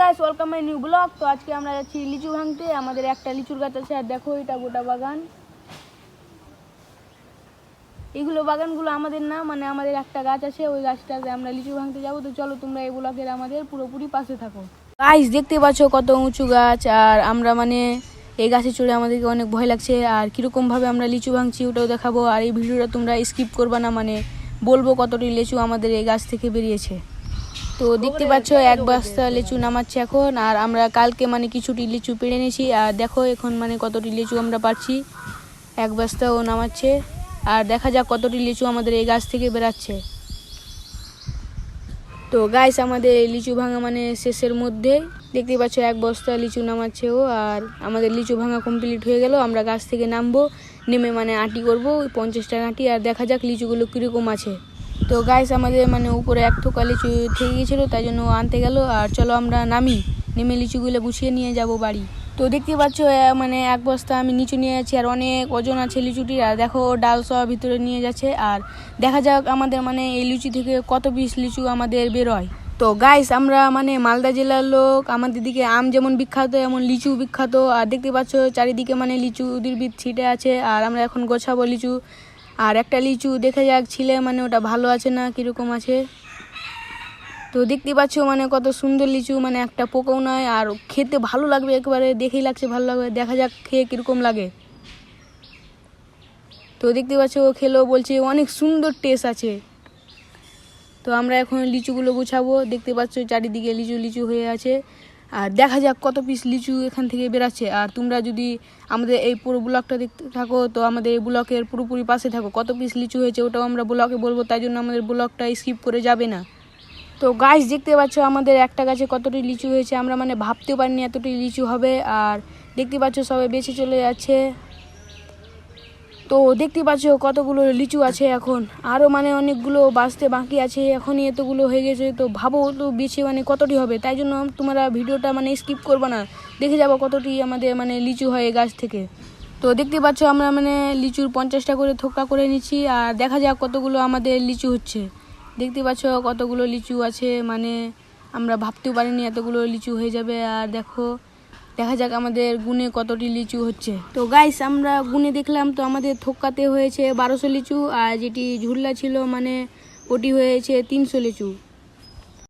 Guys new তো আজকে আমরা যাচ্ছি লিচু ভাঙতে আমাদের একটা লিচুর গাছ আছে, আর দেখো এটা গোটা বাগান। এগুলো বাগানগুলো আমাদের না মানে আমাদের একটা গাছ আছে, ওই গাছটাতে আমরা লিচু ভাঙতে যাব। তো চলো তোমরা এই ব্লকের আমাদের পুরোপুরি পাশে থাকো। গাইস দেখতে পাচ্ছ কত উঁচু গাছ, আর আমরা মানে এই গাছে চড়ে আমাদেরকে অনেক ভয় লাগছে, আর কীরকম ভাবে আমরা লিচু ভাঙছি ওটাও দেখাবো, আর এই ভিডিওটা তোমরা স্কিপ করবা না মানে বলব কতটি লিচু আমাদের এই গাছ থেকে বেরিয়েছে। তো দেখতে পাচ্ছ, এক বস্তা লিচু নামাচ্ছে এখন, আর আমরা কালকে মানে কিছুটি লিচু পেড়ে নিয়েছি, আর দেখো এখন মানে কতটি লিচু আমরা পাচ্ছি। এক বস্তা ও নামাচ্ছে। আর দেখা যাক কতটি লিচু আমাদের এই গাছ থেকে বেরাচ্ছে। তো গাইস আমাদের লিচু ভাঙা মানে শেষের মধ্যে দেখতে পাচ্ছ এক বস্তা লিচু নামাচ্ছে ও, আর আমাদের লিচু ভাঙা কমপ্লিট হয়ে গেল। আমরা গাছ থেকে নামবো, নেমে মানে আটি করব পঞ্চাশটা আটি, আর দেখা যাক লিচুগুলো কীরকম আছে। তো গাইস আমাদের মানে উপরে এক থোকা লিচু থেকে গিয়েছিল, তাই জন্য আনতে গেল। আর চলো আমরা নামি, নেমে লিচুগুলো গুছিয়ে নিয়ে যাব বাড়ি। তো দেখতে পাচ্ছ মানে এক বস্তা আমি নিচু নিয়ে যাচ্ছি, আর অনেক ওজন আছে লিচুটির। আর দেখো, ডাল সব ভিতরে নিয়ে যাচ্ছে, আর দেখা যাক আমাদের মানে এই লিচু থেকে কত পিস লিচু আমাদের বেরোয় তো গাইস আমরা মানে মালদা জেলার লোক, আমাদের দিকে আম যেমন বিখ্যাত, এমন লিচু বিখ্যাত, আর দেখতে পাচ্ছ, চারিদিকে মানে লিচু উদ্ভিদ ছিটে আছে, আর আমরা এখন গোছাবো লিচু। আর একটা লিচু দেখে যাক, ছিলে মানে ওটা ভালো আছে না কীরকম আছে। তো দেখতে পাচ্ছ মানে কত সুন্দর লিচু মানে একটা পোকাও নয়, আর খেতে ভালো লাগবে একেবারে, দেখেই লাগছে ভালো লাগবে, দেখা যাক খেয়ে কীরকম লাগে। তো দেখতে পাচ্ছ ও খেলো, বলছে অনেক সুন্দর টেস্ট আছে। তো আমরা এখন লিচুগুলো গুছাবো, দেখতে পাচ্ছ চারিদিকে লিচু লিচু হয়ে আছে। আর দেখা যাক কত পিস লিচু এখান থেকে বেরাচ্ছে। আর তোমরা যদি আমাদের এই পুরো ব্লকটা দেখতে থাকো, তো আমাদের এই ব্লকের পুরোপুরি পাশে থাকো। কত পিস লিচু হয়েছে ওটাও আমরা ব্লকে বলব, তাই জন্য আমাদের ব্লকটা স্কিপ করে যাবে না। তো গাছ দেখতে পাচ্ছ আমাদের একটা গাছে কতটি লিচু হয়েছে, আমরা মানে ভাবতেও পারিনি এতটি লিচু হবে, আর দেখতে পাচ্ছ সবাই বেঁচে চলে যাচ্ছে। তো দেখতে পাচ্ছ কতগুলো লিচু আছে এখন আরও মানে অনেকগুলো বাঁচতে বাকি আছে, এখনই এতগুলো হয়ে গেছে, তো ভাবো তো বেছে মানে কতটি হবে, তাই জন্য তোমরা ভিডিওটা মানে স্কিপ করবে না, দেখে যাব কতটি আমাদের মানে লিচু হয় গাছ থেকে। তো দেখতে পাচ্ছ আমরা মানে লিচুর পঞ্চাশটা করে থোকা করে নিচ্ছি, আর দেখা যাক কতগুলো আমাদের লিচু হচ্ছে। দেখতে পাচ্ছ কতগুলো লিচু আছে মানে আমরা ভাবতেও পারিনি এতগুলো লিচু হয়ে যাবে। আর দেখো, দেখা যাক আমাদের গুনে কতটি লিচু হচ্ছে। তো গাইস আমরা গুনে দেখলাম, তো আমাদের থোক্কাতে হয়েছে বারোশো লিচু, আর যেটি ঝুল্লা ছিল মানে ওটি হয়েছে তিনশো লিচু।